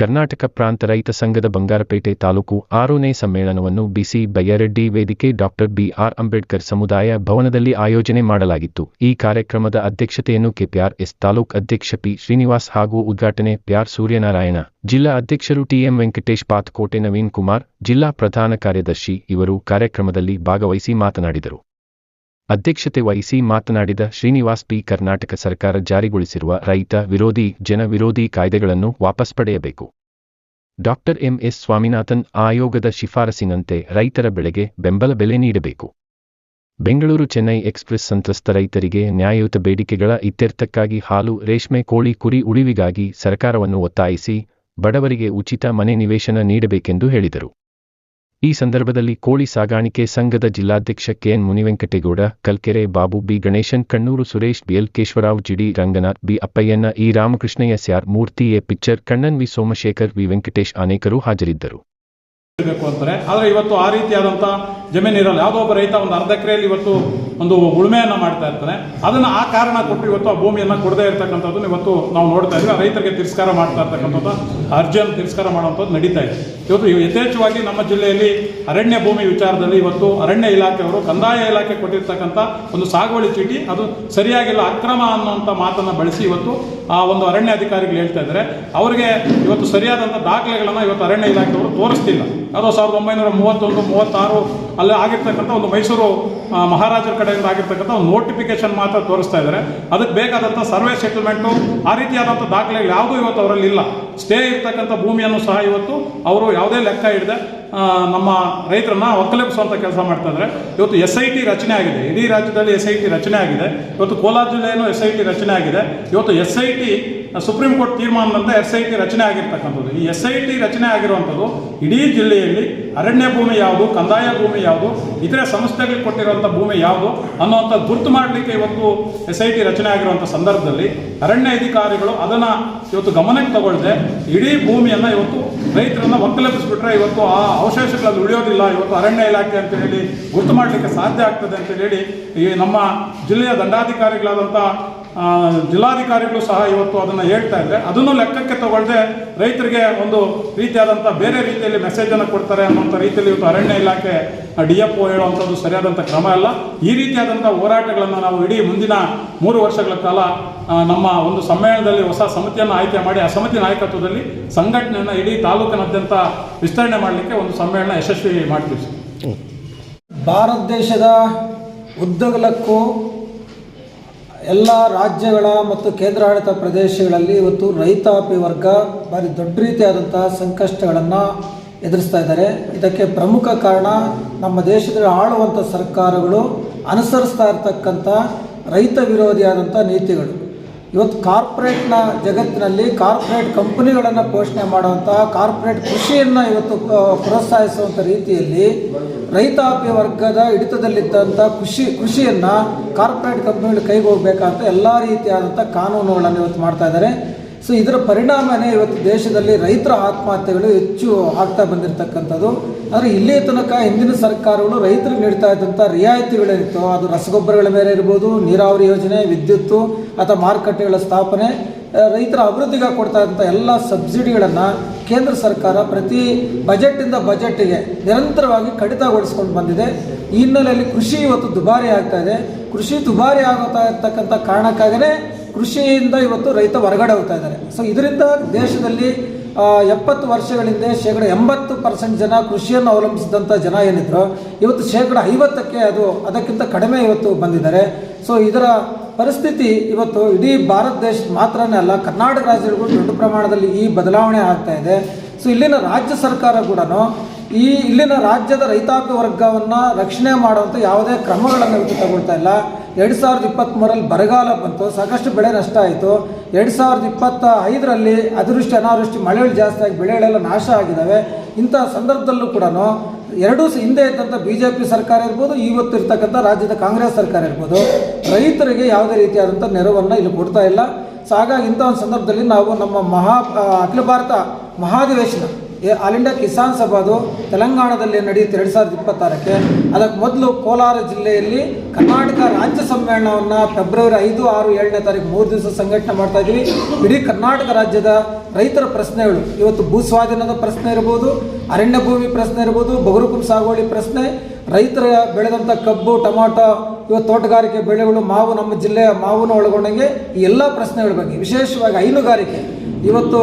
ಕರ್ನಾಟಕ ಪ್ರಾಂತ ರೈತ ಸಂಘದ ಬಂಗಾರಪೇಟೆ ತಾಲೂಕು ಆರನೇ ಸಮ್ಮೇಳನವನ್ನು ಬಿಸಿ ಬಯ್ಯರೆಡ್ಡಿ ವೇದಿಕೆ ಡಾಕ್ಟರ್ ಬಿಆರ್ ಅಂಬೇಡ್ಕರ್ ಸಮುದಾಯ ಭವನದಲ್ಲಿ ಆಯೋಜನೆ ಮಾಡಲಾಗಿತ್ತು. ಈ ಕಾರ್ಯಕ್ರಮದ ಅಧ್ಯಕ್ಷತೆಯನ್ನು ಕೆಪಿಆರ್ಎಸ್ ತಾಲೂಕ್ ಅಧ್ಯಕ್ಷ ಪಿ ಶ್ರೀನಿವಾಸ್ ಹಾಗೂ ಉದ್ಘಾಟನೆ ಪ್ಯಾರ್ ಸೂರ್ಯನಾರಾಯಣ, ಜಿಲ್ಲಾ ಅಧ್ಯಕ್ಷರು ಟಿಎಂ ವೆಂಕಟೇಶ್ ಪಾತ್ಕೋಟೆ ನವೀನ್ ಕುಮಾರ್, ಜಿಲ್ಲಾ ಪ್ರಧಾನ ಕಾರ್ಯದರ್ಶಿ ಇವರು ಕಾರ್ಯಕ್ರಮದಲ್ಲಿ ಭಾಗವಹಿಸಿ ಮಾತನಾಡಿದರು. ಅಧ್ಯಕ್ಷತೆ ವಹಿಸಿ ಮಾತನಾಡಿದ ಶ್ರೀನಿವಾಸ್ ಪಿ. ಕರ್ನಾಟಕ ಸರ್ಕಾರ ಜಾರಿಗೊಳಿಸಿರುವ ರೈತ ವಿರೋಧಿ, ಜನ ವಿರೋಧಿ ಕಾಯ್ದೆಗಳನ್ನು ವಾಪಸ್ ಪಡೆಯಬೇಕು. ಡಾಕ್ಟರ್ ಎಂಎಸ್ ಸ್ವಾಮಿನಾಥನ್ ಆಯೋಗದ ಶಿಫಾರಸಿನಂತೆ ರೈತರ ಬೆಳೆಗೆ ಬೆಂಬಲ ಬೆಲೆ ನೀಡಬೇಕು. ಬೆಂಗಳೂರು ಚೆನ್ನೈ ಎಕ್ಸ್ಪ್ರೆಸ್ ಸಂತ್ರಸ್ತ ರೈತರಿಗೆ ನ್ಯಾಯಯುತ ಬೇಡಿಕೆಗಳ ಇತ್ಯರ್ಥಕ್ಕಾಗಿ ಹಾಲು, ರೇಷ್ಮೆ, ಕೋಳಿ, ಕುರಿ ಉಳಿವಿಗಾಗಿ ಸರ್ಕಾರವನ್ನು ಒತ್ತಾಯಿಸಿ ಬಡವರಿಗೆ ಉಚಿತ ಮನೆ ನಿವೇಶನ ನೀಡಬೇಕೆಂದು ಹೇಳಿದರು. ಈ ಸಂದರ್ಭದಲ್ಲಿ ಕೋಳಿ ಸಾಗಾಣಿಕೆ ಸಂಘದ ಜಿಲ್ಲಾಧ್ಯಕ್ಷ KN Munivenkategowda, Kalkere Babu B Ganeshan, Kannur Suresh BL Keshwarao GD Ranganath B ಅಪ್ಪಯ್ಯನ E Ramakrishnaiah sir, Murthy A picture Kannan V Somashekar, V Venkatesh ಅನೇಕರು ಹಾಜರಿದ್ದರು. ಬೇಕು ಅಂತಾರೆ ಆದರೆ ಇವತ್ತು ಆ ರೀತಿಯಾದಂಥ ಜಮೀನು ಇರಲ್ಲ ಯಾವುದೋ ಒಬ್ಬ ರೈತ ಒಂದು ಅರ್ಧ ಎಕರೆಯಲ್ಲಿ ಇವತ್ತು ಒಂದು ಉಳುಮೆಯನ್ನು ಮಾಡ್ತಾ ಇರ್ತಾನೆ. ಅದನ್ನು ಆ ಕಾರಣ ಕೊಟ್ಟು ಇವತ್ತು ಆ ಭೂಮಿಯನ್ನು ಕೊಡದೇ ಇರ್ತಕ್ಕಂಥದ್ದು ಇವತ್ತು ನಾವು ನೋಡ್ತಾ ಇದ್ದೀವಿ. ರೈತರಿಗೆ ತಿರಸ್ಕಾರ ಮಾಡ್ತಾ ಇರ್ತಕ್ಕಂಥದ್ದು, ಅರ್ಜಿಯನ್ನು ತಿರಸ್ಕಾರ ಮಾಡುವಂಥದ್ದು ನಡೀತಾ ಇದೆ. ಇವತ್ತು ಯಥೇಚ್ಛವಾಗಿ ನಮ್ಮ ಜಿಲ್ಲೆಯಲ್ಲಿ ಅರಣ್ಯ ಭೂಮಿ ವಿಚಾರದಲ್ಲಿ ಇವತ್ತು ಅರಣ್ಯ ಇಲಾಖೆಯವರು ಕಂದಾಯ ಇಲಾಖೆ ಕೊಟ್ಟಿರ್ತಕ್ಕಂಥ ಒಂದು ಸಾಗುವಳಿ ಚೀಟಿ, ಅದು ಸರಿಯಾಗಿಲ್ಲ, ಅಕ್ರಮ ಅನ್ನುವಂಥ ಮಾತನ್ನು ಬಳಸಿ ಇವತ್ತು ಆ ಒಂದು ಅರಣ್ಯ ಅಧಿಕಾರಿಗಳು ಹೇಳ್ತಾ ಇದ್ದಾರೆ. ಅವರಿಗೆ ಇವತ್ತು ಸರಿಯಾದಂಥ ದಾಖಲೆಗಳನ್ನು ಇವತ್ತು ಅರಣ್ಯ ಇಲಾಖೆಯವರು ತೋರಿಸ್ತಿಲ್ಲ. ಅದು ಸಾವಿರದ ಒಂಬೈನೂರ ಮೂವತ್ತೊಂದು, ಮೂವತ್ತಾರು ಅಲ್ಲಿ ಆಗಿರ್ತಕ್ಕಂಥ ಒಂದು ಮೈಸೂರು ಮಹಾರಾಜರ ಕಡೆಯಿಂದ ಆಗಿರ್ತಕ್ಕಂಥ ಒಂದು ನೋಟಿಫಿಕೇಶನ್ ಮಾತ್ರ ತೋರಿಸ್ತಾ ಇದ್ದಾರೆ ಅದಕ್ಕೆ ಬೇಕಾದಂಥ ಸರ್ವೆ ಸೆಟಲ್ಮೆಂಟು ಆ ರೀತಿಯಾದಂಥ ದಾಖಲೆಗಳು ಯಾವುದೂ ಇವತ್ತು ಅವರಲ್ಲಿ ಇಲ್ಲ. ಸ್ಟೇ ಇರ್ತಕ್ಕಂಥ ಭೂಮಿಯನ್ನು ಸಹ ಇವತ್ತು ಅವರು ಯಾವುದೇ ಲೆಕ್ಕ ಹಿಡದೆ ನಮ್ಮ ರೈತರನ್ನ ಒಕ್ಕಲೆಬ್ಬಿಸುವಂಥ ಕೆಲಸ ಮಾಡ್ತಾ ಇದ್ದಾರೆ ಇವತ್ತು ಎಸ್ ಐ ಟಿ ರಚನೆ ಆಗಿದೆ. ಇಡೀ ರಾಜ್ಯದಲ್ಲಿ ಎಸ್ ಐ ಟಿ ರಚನೆ ಆಗಿದೆ. ಇವತ್ತು ಕೋಲಾರ ಜಿಲ್ಲೆಯಲ್ಲೂ ಎಸ್ ಐ ಟಿ ರಚನೆ ಆಗಿದೆ. ಇವತ್ತು S I T supreme court ತೀರ್ಮಾನದಂತೆ S I T ರಚನೆ ಆಗಿರ್ತಕ್ಕಂಥದ್ದು. ಈ ಎಸ್ ಐ ಟಿ ರಚನೆ ಆಗಿರುವಂಥದ್ದು ಇಡೀ ಜಿಲ್ಲೆಯಲ್ಲಿ ಅರಣ್ಯ ಭೂಮಿ ಯಾವುದು, ಕಂದಾಯ ಭೂಮಿ ಯಾವುದು, ಇತರೆ ಸಂಸ್ಥೆಗಳಿಗೆ ಕೊಟ್ಟಿರುವಂಥ ಭೂಮಿ ಯಾವುದು ಅನ್ನುವಂಥ ಗುರುತು ಮಾಡಲಿಕ್ಕೆ ಇವತ್ತು ಎಸ್ ಐ ಟಿ ರಚನೆ ಆಗಿರುವಂಥ ಸಂದರ್ಭದಲ್ಲಿ ಅರಣ್ಯ ಅಧಿಕಾರಿಗಳು ಅದನ್ನು ಇವತ್ತು ಗಮನಕ್ಕೆ ತಗೊಳ್ಳದೆ ಇಡೀ ಭೂಮಿಯನ್ನು ಇವತ್ತು ರೈತರನ್ನು ಒಕ್ಕಲೆಬ್ಬಿಸ್ಬಿಟ್ರೆ ಇವತ್ತು ಆ ಅವಶೇಷಗಳಲ್ಲಿ ಉಳಿಯೋದಿಲ್ಲ, ಇವತ್ತು ಅರಣ್ಯ ಇಲಾಖೆ ಅಂತ ಹೇಳಿ ಗುರುತು ಮಾಡಲಿಕ್ಕೆ ಸಾಧ್ಯ ಆಗ್ತದೆ ಅಂತ ಹೇಳಿ ಈ ನಮ್ಮ ಜಿಲ್ಲೆಯ ದಂಡಾಧಿಕಾರಿಗಳಾದಂಥ ಜಿಲ್ಲಾಧಿಕಾರಿಗಳು ಸಹ ಇವತ್ತು ಅದನ್ನು ಹೇಳ್ತಾ ಇದ್ದಾರೆ. ಅದನ್ನು ಲೆಕ್ಕಕ್ಕೆ ತಗೊಳ್ಳದೆ ರೈತರಿಗೆ ಒಂದು ರೀತಿಯಾದಂಥ ಬೇರೆ ರೀತಿಯಲ್ಲಿ ಮೆಸೇಜನ್ನು ಕೊಡ್ತಾರೆ ಅನ್ನೋಂಥ ರೀತಿಯಲ್ಲಿ ಇವತ್ತು ಅರಣ್ಯ ಇಲಾಖೆ ಡಿ ಎಫ್ ಓ ಹೇಳುವಂಥದ್ದು ಸರಿಯಾದಂಥ ಕ್ರಮ ಅಲ್ಲ. ಈ ರೀತಿಯಾದಂಥ ಹೋರಾಟಗಳನ್ನು ನಾವು ಇಡೀ ಮುಂದಿನ ಮೂರು ವರ್ಷಗಳ ಕಾಲ ನಮ್ಮ ಒಂದು ಸಮ್ಮೇಳನದಲ್ಲಿ ಹೊಸ ಸಮಿತಿಯನ್ನು ಆಯ್ಕೆ ಮಾಡಿ, ಆ ಸಮಿತಿ ನಾಯಕತ್ವದಲ್ಲಿ ಸಂಘಟನೆಯನ್ನು ಇಡೀ ತಾಲೂಕಿನಾದ್ಯಂತ ವಿಸ್ತರಣೆ ಮಾಡಲಿಕ್ಕೆ ಒಂದು ಸಮ್ಮೇಳನ ಯಶಸ್ವಿ ಮಾಡ್ತೀವಿ ಭಾರತ ದೇಶದ ಉದ್ದಗಲಕ್ಕೂ ಎಲ್ಲ ರಾಜ್ಯಗಳ ಮತ್ತು ಕೇಂದ್ರಾಡಳಿತ ಪ್ರದೇಶಗಳಲ್ಲಿ ಇವತ್ತು ರೈತಾಪಿ ವರ್ಗ ಭಾರಿ ದೊಡ್ಡ ರೀತಿಯಾದಂಥ ಸಂಕಷ್ಟಗಳನ್ನು ಎದುರಿಸ್ತಾ ಇದ್ದಾರೆ. ಇದಕ್ಕೆ ಪ್ರಮುಖ ಕಾರಣ ನಮ್ಮ ದೇಶದಲ್ಲಿ ಆಳುವಂಥ ಸರ್ಕಾರಗಳು ಅನುಸರಿಸ್ತಾ ಇರ್ತಕ್ಕಂಥ ರೈತ ವಿರೋಧಿಯಾದಂಥ ನೀತಿಗಳು. ಇವತ್ತು ಕಾರ್ಪೊರೇಟ್ನ ಜಗತ್ತಿನಲ್ಲಿ ಕಾರ್ಪೊರೇಟ್ ಕಂಪನಿಗಳನ್ನು ಪೋಷಣೆ ಮಾಡುವಂಥ ಕಾರ್ಪೊರೇಟ್ ಕೃಷಿಯನ್ನು ಇವತ್ತು ಪ್ರೋತ್ಸಾಹಿಸುವಂಥ ರೀತಿಯಲ್ಲಿ ರೈತಾಪಿ ವರ್ಗದ ಹಿಡಿತದಲ್ಲಿದ್ದಂಥ ಕೃಷಿ, ಕೃಷಿಯನ್ನು ಕಾರ್ಪೊರೇಟ್ ಕಂಪ್ನಿಗಳು ಕೈಗೆ ಹೋಗಬೇಕಂತ ಎಲ್ಲ ರೀತಿಯಾದಂಥ ಕಾನೂನುಗಳನ್ನು ಇವತ್ತು ಮಾಡ್ತಾ ಇದ್ದಾರೆ. ಸೊ ಇದರ ಪರಿಣಾಮನೇ ಇವತ್ತು ದೇಶದಲ್ಲಿ ರೈತರ ಆತ್ಮಹತ್ಯೆಗಳು ಹೆಚ್ಚು ಆಗ್ತಾ ಬಂದಿರತಕ್ಕಂಥದ್ದು. ಆದರೆ ಇಲ್ಲಿ ತನಕ ಹಿಂದಿನ ಸರ್ಕಾರಗಳು ರೈತರಿಗೆ ನೀಡ್ತಾ ಇದ್ದಂಥ ರಿಯಾಯಿತಿಗಳೇನಿತ್ತು, ಅದು ರಸಗೊಬ್ಬರಗಳ ಮೇಲೆ ಇರ್ಬೋದು, ನೀರಾವರಿ ಯೋಜನೆ, ವಿದ್ಯುತ್ತು ಅಥವಾ ಮಾರುಕಟ್ಟೆಗಳ ಸ್ಥಾಪನೆ ರೈತರ ಅಭಿವೃದ್ಧಿಗೆ ಕೊಡ್ತಾ ಇದ್ದಂಥ ಎಲ್ಲ ಸಬ್ಸಿಡಿಗಳನ್ನು ಕೇಂದ್ರ ಸರ್ಕಾರ ಪ್ರತಿ ಬಜೆಟಿಂದ ಬಜೆಟ್ಗೆ ನಿರಂತರವಾಗಿ ಕಡಿತಗೊಳಿಸ್ಕೊಂಡು ಬಂದಿದೆ. ಈ ಹಿನ್ನೆಲೆಯಲ್ಲಿ ಕೃಷಿ ಇವತ್ತು ದುಬಾರಿ ಆಗ್ತಾ ಇದೆ. ಕೃಷಿ ದುಬಾರಿ ಆಗುತ್ತಾ ಇರ್ತಕ್ಕಂಥ ಕಾರಣಕ್ಕಾಗನೇ ಕೃಷಿಯಿಂದ ಇವತ್ತು ರೈತ ಹೊರಗಡೆ ಹೋಗ್ತಾ ಇದ್ದಾರೆ. ಸೊ ಇದರಿಂದ ದೇಶದಲ್ಲಿ ಎಪ್ಪತ್ತು ವರ್ಷಗಳಿಂದ ಶೇಕಡ ಎಂಬತ್ತು ಪರ್ಸೆಂಟ್ ಜನ ಕೃಷಿಯನ್ನು ಅವಲಂಬಿಸಿದಂಥ ಜನ ಏನಿದ್ರು, ಇವತ್ತು ಶೇಕಡ ಐವತ್ತಕ್ಕೆ ಅದು ಅದಕ್ಕಿಂತ ಕಡಿಮೆ ಇವತ್ತು ಬಂದಿದ್ದಾರೆ. ಸೊ ಇದರ ಪರಿಸ್ಥಿತಿ ಇವತ್ತು ಇಡೀ ಭಾರತ ದೇಶ ಮಾತ್ರನೇ ಅಲ್ಲ, ಕರ್ನಾಟಕ ರಾಜ್ಯಗಳಿಗೂ ದೊಡ್ಡ ಪ್ರಮಾಣದಲ್ಲಿ ಈ ಬದಲಾವಣೆ ಆಗ್ತಾ ಇದೆ. ಸೊ ಇಲ್ಲಿನ ರಾಜ್ಯ ಸರ್ಕಾರ ಕೂಡ ಈ ಇಲ್ಲಿನ ರಾಜ್ಯದ ರೈತಾಪಿ ವರ್ಗವನ್ನು ರಕ್ಷಣೆ ಮಾಡುವಂಥ ಯಾವುದೇ ಕ್ರಮಗಳನ್ನು ಇವತ್ತು ತಗೊಳ್ತಾ ಇಲ್ಲ. ಎರಡು ಸಾವಿರದ ಇಪ್ಪತ್ತ್ಮೂರಲ್ಲಿ ಬರಗಾಲ ಬಂತು, ಸಾಕಷ್ಟು ಬೆಳೆ ನಷ್ಟ ಆಯಿತು. ಎರಡು ಸಾವಿರದ ಇಪ್ಪತ್ತ ಐದರಲ್ಲಿ ಅತಿವೃಷ್ಟಿ, ಅನಾವೃಷ್ಟಿ, ಮಳೆಗಳು ಜಾಸ್ತಿ ಆಗಿ ಬೆಳೆಗಳೆಲ್ಲ ನಾಶ ಆಗಿದ್ದಾವೆ ಇಂಥ ಸಂದರ್ಭದಲ್ಲೂ ಕೂಡ ಎರಡೂ ಹಿಂದೆ ಇದ್ದಂಥ ಬಿ ಜೆ ಪಿ ಸರ್ಕಾರ ಇರ್ಬೋದು ಇವತ್ತು ಇರ್ತಕ್ಕಂಥ ರಾಜ್ಯದ ಕಾಂಗ್ರೆಸ್ ಸರ್ಕಾರ ಇರ್ಬೋದು, ರೈತರಿಗೆ ಯಾವುದೇ ರೀತಿಯಾದಂಥ ನೆರವನ್ನು ಇಲ್ಲಿ ಕೊಡ್ತಾ ಇಲ್ಲ. ಸೊ ಹಾಗಾಗಿ ಇಂಥ ಒಂದು ಸಂದರ್ಭದಲ್ಲಿ ನಾವು ನಮ್ಮ ಮಹಾ, ಅಖಿಲ ಭಾರತ ಮಹಾಧಿವೇಶನ ಆಲ್ ಇಂಡಿಯಾ ಕಿಸಾನ್ ಸಭಾದು ತೆಲಂಗಾಣದಲ್ಲಿ ನಡೆಯುತ್ತೆ ಎರಡು ಸಾವಿರದ ಇಪ್ಪತ್ತಾರಕ್ಕೆ. ಅದಕ್ಕೆ ಮೊದಲು ಕೋಲಾರ ಜಿಲ್ಲೆಯಲ್ಲಿ ಕರ್ನಾಟಕ ರಾಜ್ಯ ಸಮ್ಮೇಳನವನ್ನು ಫೆಬ್ರವರಿ ಐದು, ಆರು, ಏಳನೇ ತಾರೀಕು ಮೂರು ದಿವಸ ಸಂಘಟನೆ ಮಾಡ್ತಾ ಇದ್ದೀವಿ ಇಡೀ ಕರ್ನಾಟಕ ರಾಜ್ಯದ ರೈತರ ಪ್ರಶ್ನೆಗಳು. ಇವತ್ತು ಭೂ ಸ್ವಾಧೀನದ ಪ್ರಶ್ನೆ ಇರ್ಬೋದು ಅರಣ್ಯ ಭೂಮಿ ಪ್ರಶ್ನೆ ಇರ್ಬೋದು, ಬಗರುಕುಂ ಸಾಗುವಳಿ ಪ್ರಶ್ನೆ, ರೈತರ ಬೆಳೆದಂಥ ಕಬ್ಬು, ಟೊಮಾಟೊ, ಇವತ್ತು ತೋಟಗಾರಿಕೆ ಬೆಳೆಗಳು, ಮಾವು ನಮ್ಮ ಜಿಲ್ಲೆಯ ಮಾವನ್ನು ಒಳಗೊಂಡಂಗೆ ಈ ಎಲ್ಲ ಪ್ರಶ್ನೆಗಳ ಬಗ್ಗೆ ವಿಶೇಷವಾಗಿ ಹೈನುಗಾರಿಕೆ. ಇವತ್ತು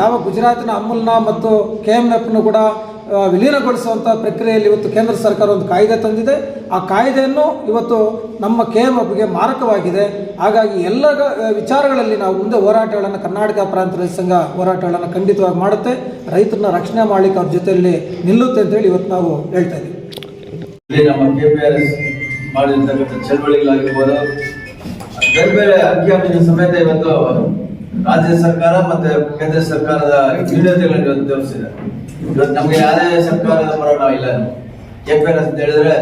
ಯಾವ ಗುಜರಾತಿನ ಅಮೂಲ್ನ ಮತ್ತು ಕೆ ಎಂ ಎಫ್ನು ಕೂಡ ವಿಲೀನಗೊಳಿಸುವಂಥ ಪ್ರಕ್ರಿಯೆಯಲ್ಲಿ ಇವತ್ತು ಕೇಂದ್ರ ಸರ್ಕಾರ ಒಂದು ಕಾಯ್ದೆ ತಂದಿದೆ. ಆ ಕಾಯ್ದೆಯನ್ನು ಇವತ್ತು ನಮ್ಮ ಕೆ ಎಂ ಎಫ್ಗೆ ಮಾರಕವಾಗಿದೆ. ಹಾಗಾಗಿ ಎಲ್ಲ ವಿಚಾರಗಳಲ್ಲಿ ನಾವು ಮುಂದೆ ಹೋರಾಟಗಳನ್ನು ಕರ್ನಾಟಕ ಪ್ರಾಂತ ರೈತ ಸಂಘ ಹೋರಾಟಗಳನ್ನು ಖಂಡಿತವಾಗಿ ಮಾಡುತ್ತೆ. ರೈತರನ್ನ ರಕ್ಷಣೆ ಮಾಡಲಿಕ್ಕೆ ಅವ್ರ ಜೊತೆಯಲ್ಲಿ ನಿಲ್ಲುತ್ತೆ ಅಂತೇಳಿ ಇವತ್ತು ನಾವು ಹೇಳ್ತಾ ಇದ್ದೀವಿ. ಸಮೇತ ಇವತ್ತು ರಾಜ್ಯ ಸರ್ಕಾರ ಮತ್ತೆ ಕೇಂದ್ರ ಸರ್ಕಾರದ ನ್ಯೂನತೆಗಳನ್ನು ತೋರಿಸಿದೆ ಇವತ್ತು ನಮ್ಗೆ ಯಾವುದೇ ಸರ್ಕಾರದ ಪಿ ಆರ್ ಎಸ್ ಅಂತ ಹೇಳಿದ್ರೆ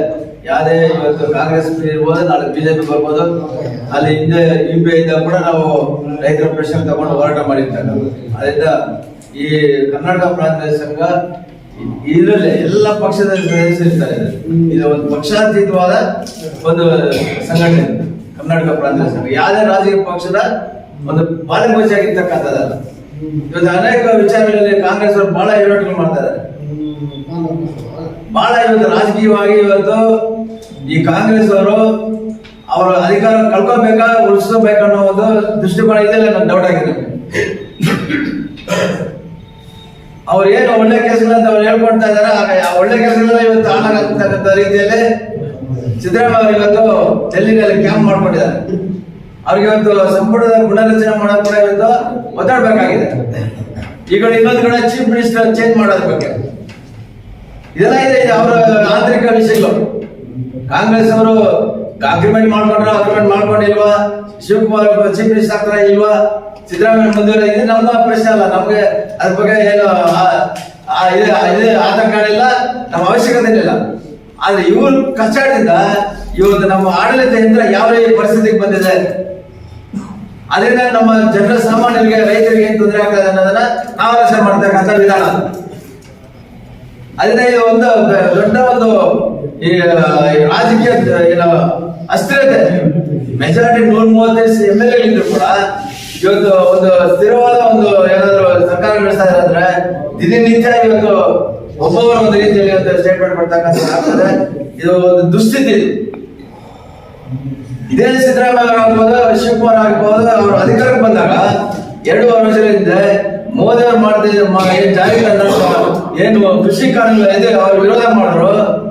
ಯಾವುದೇ ಇವತ್ತು ಕಾಂಗ್ರೆಸ್ ಇರ್ಬೋದು, ನಾಳೆ ಬಿಜೆಪಿ ಬರ್ಬೋದು, ಅಲ್ಲಿ ಹಿಂದೆ ಯು ಪಿ ಕೂಡ ನಾವು ರೈತರ ಪ್ರಶ್ನೆ ತಗೊಂಡು ಹೋರಾಟ ಮಾಡಿರ್ತಾರೆ. ಅದರಿಂದ ಈ ಕರ್ನಾಟಕ ಪ್ರಾಂತ ಸಂಘ ಇದರಲ್ಲಿ ಎಲ್ಲ ಪಕ್ಷದ ಸದಸ್ಯರಿರ್ತಾರೆ ಇದು ಒಂದು ಪಕ್ಷಾತೀತವಾದ ಒಂದು ಸಂಘಟನೆ ಕರ್ನಾಟಕ ಪ್ರಾಂತ ಸಂಘ. ಯಾವುದೇ ರಾಜಕೀಯ ಪಕ್ಷದ ಒಂದು ಬಾಲಗೋಚಾಗಿರ್ತಕ್ಕಂಥದ್ದಲ್ಲ ಇವತ್ತು ಅನೇಕ ವಿಚಾರಗಳಲ್ಲಿ ಕಾಂಗ್ರೆಸ್ ಅವರು ಬಹಳ ಹೋರಾಟಗಳು ಮಾಡ್ತಾ ಇದ್ದಾರೆ. ಬಹಳ ಇವತ್ತು ರಾಜಕೀಯವಾಗಿ ಇವತ್ತು ಈ ಕಾಂಗ್ರೆಸ್ ಅವರು ಅವರ ಅಧಿಕಾರ ಕಳ್ಕೊಬೇಕಾ ಉಳಿಸ್ಕೋಬೇಕನ್ನೋ ಒಂದು ದೃಷ್ಟಿಕೋನ ಇದೆಲ್ಲ ನನ್ಗೆ ಡೌಟ್ ಆಗಿದೆ. ಅವ್ರು ಏನು ಒಳ್ಳೆ ಕೆಲಸಗಳಂತ ಅವ್ರು ಹೇಳ್ಕೊಡ್ತಾ ಆಗ ಆ ಒಳ್ಳೆ ಕೆಲಸಗಳನ್ನ ಇವತ್ತು ಹಾಳಾಗತಕ್ಕಂಥ ರೀತಿಯಲ್ಲಿ ಸಿದ್ದರಾಮಯ್ಯ ಅವರು ಇವತ್ತು ಡೆಲ್ಲಿನಲ್ಲಿ ಕ್ಯಾಂಪ್ ಮಾಡ್ಕೊಂಡಿದ್ದಾರೆ. ಅವ್ರಿಗೆ ಇವತ್ತು ಸಂಪುಟದ ಪುನರ್ರಚನೆ ಮಾಡೋದು ಕೂಡ ಇವತ್ತು ಒತ್ತಾಡಬೇಕಾಗಿದೆ ಈಗ ಇನ್ನೊಂದು ಕಡೆ ಚೀಫ್ ಮಿನಿಸ್ಟರ್ ಚೇಂಜ್ ಮಾಡೋದ್ರ ಬಗ್ಗೆ. ಇದೆಲ್ಲ ಇದೆ ಅವರ ಆಂತರಿಕ ವಿಷಯಗಳು. ಕಾಂಗ್ರೆಸ್ ಅವರು ಅಗ್ರಿಮೆಂಟ್ ಮಾಡ್ಕೊಂಡ್ರ ಅಗ್ರಿಮೆಂಟ್ ಮಾಡ್ಕೊಂಡಿಲ್ವಾ? ಶಿವಕುಮಾರ್ ಚೀಫ್ ಮಿನಿಸ್ಟರ್ ಆಗ್ತಾರ ಇಲ್ವಾ? ಸಿದ್ದರಾಮಯ್ಯ ಮುಂದುವರೆ ಇದು ನಮ್ಮ ಪ್ರಶ್ನೆ ಅಲ್ಲ, ನಮ್ಗೆ ಅದ್ರ ಬಗ್ಗೆ ಏನು ಆತಂಕ ಇಲ್ಲ ನಮ್ಮ ಅವಶ್ಯಕತೆ ಇಲ್ಲ ಆದ್ರೆ ಇವ್ರ ಕಷ್ಟದಿಂದ ಇವತ್ತು ನಮ್ಮ ಆಡಳಿತ ಯಂತ್ರ ಯಾವ ಪರಿಸ್ಥಿತಿಗೆ ಬಂದಿದೆ? ಅದರಿಂದ ನಮ್ಮ ಜನರ ಸಾಮಾನ್ಯರಿಗೆ, ರೈತರಿಗೆ ಏನು ತೊಂದರೆ ಆಗ್ತದೆ ಅನ್ನೋದನ್ನ ನಾವು ಆಲೋಚನೆ ಮಾಡ್ತಕ್ಕಂಥ ವಿಧಾನ. ಅದರಿಂದ ಇದು ಒಂದು ದೊಡ್ಡ ಒಂದು ಈ ರಾಜಕೀಯ, ಏನೋ, ಅಸ್ಥಿರತೆ. ಮೆಜಾರಿಟಿ ನೂರ ಮೂವತ್ತೈದು ಎಂ ಎಲ್ ಎಗಳಿದ್ರು ಕೂಡ ಇವತ್ತು ಒಂದು ಸ್ಥಿರವಾದ ಒಂದು ಏನಾದ್ರು ಸರ್ಕಾರ ನಡೆಸ್ತಾ ಇದ್ದಾರೆ ಅಂದ್ರೆ ದಿನನಿತ್ಯ ಇವತ್ತು ಒಬ್ಬೊಬ್ಬರ ಒಂದು ರೀತಿಯಲ್ಲಿ ಸ್ಟೇಟ್ಮೆಂಟ್ ಮಾಡ್ತಕ್ಕಂಥ ಇದು ಒಂದು ದುಸ್ಥಿತಿ. ಇದು ಸಿದ್ದರಾಮಯ್ಯ ಆಗ್ಬೋದು ಶಿವಕುಮಾರ್ ಆಗ್ಬೋದು, ಅವರು ಅಧಿಕಾರಕ್ಕೆ ಬಂದಾಗ ಎರಡು ವರ್ಷದ ಹಿಂದೆ ಮೋದಿ ಅವರು ಮಾಡ್ತಿದ್ದ ಮ- ಏನ್ ಜಾರಿ ಏನು ಕೃಷಿ ಕಾನೂನು ಇದೆ, ಅವ್ರು ವಿರೋಧ ಮಾಡಿದ್ರು.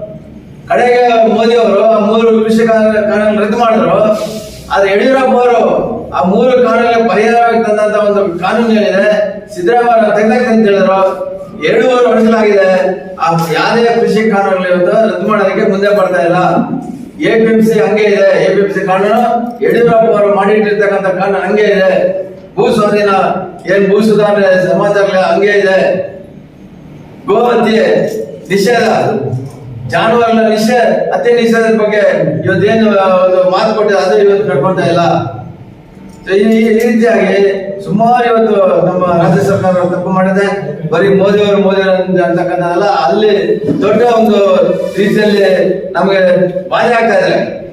ಕಡೆಗೆ ಮೋದಿ ಅವರು ಆ ಮೂರು ಕೃಷಿ ಕಾನೂನು ರದ್ದು ಮಾಡಿದ್ರು. ಆದ್ರೆ ಯಡಿಯೂರಪ್ಪ ಅವರು ಆ ಮೂರು ಕಾನೂನು ಪರಿಹಾರವಾಗಿ ತಂದಂತ ಒಂದು ಕಾನೂನು ಏನಿದೆ, ಸಿದ್ದರಾಮಯ್ಯ ತೆಗೆದಾಕ್ತಂತ ಅಂತ ಹೇಳಿದ್ರು. ಎರಡೂವರೆ ವರ್ಷಗಳಾಗಿದೆ. ಆ ಯಾವುದೇ ಕೃಷಿ ಕಾನೂನುಗಳು ರದ್ದು ಮಾಡೋದಕ್ಕೆ ಮುಂದೆ ಬರ್ತಾ ಇಲ್ಲ. ಎಪಿಎಂಸಿ ಹಂಗೆ ಇದೆ ಎಪಿಎಂಸಿ ಕಾನೂನು. ಯಡಿಯೂರಪ್ಪ ಅವರು ಮಾಡಿಟ್ಟಿರ್ತಕ್ಕಂಥ ಕಾನೂನು ಹಂಗೆ ಇದೆ. ಭೂ ಸ್ವಾಧೀನ ಏನ್ ಭೂ ಸುಧಾರಣೆ ಸಮಾಜಗಳ ಹಂಗೆ ಇದೆ. ಗೋಹತ್ಯೆ, ನಿಷೇಧ, ಜಾನುವಾರುಗಳ ನಿಷೇಧ, ಅತಿ ನಿಷೇಧದ ಬಗ್ಗೆ ಇವತ್ತೇನು ಮಾತು ಕೊಟ್ಟಿದೆ ಅದೇ ಇವತ್ತು ಕಟ್ಕೊಳ್ತಾ ಇಲ್ಲ. ಈ ರೀತಿಯಾಗಿ ಸುಮಾರು ಇವತ್ತು ನಮ್ಮ ರಾಜ್ಯ ಸರ್ಕಾರ ತಪ್ಪು ಮಾಡಿದೆ. ಬರೀ ಮೋದಿ ಅವರು ಮೋದಿ ಅವರು ಅಂತ- ಅಂತಕ್ಕಂಥದ್ದಲ್ಲ, ಅಲ್ಲಿ ದೊಡ್ಡ ಒಂದು ರೀತಿಯಲ್ಲಿ ನಮಗೆ ಬಾಧೆ ಆಗ್ತಾ ಇದೆ.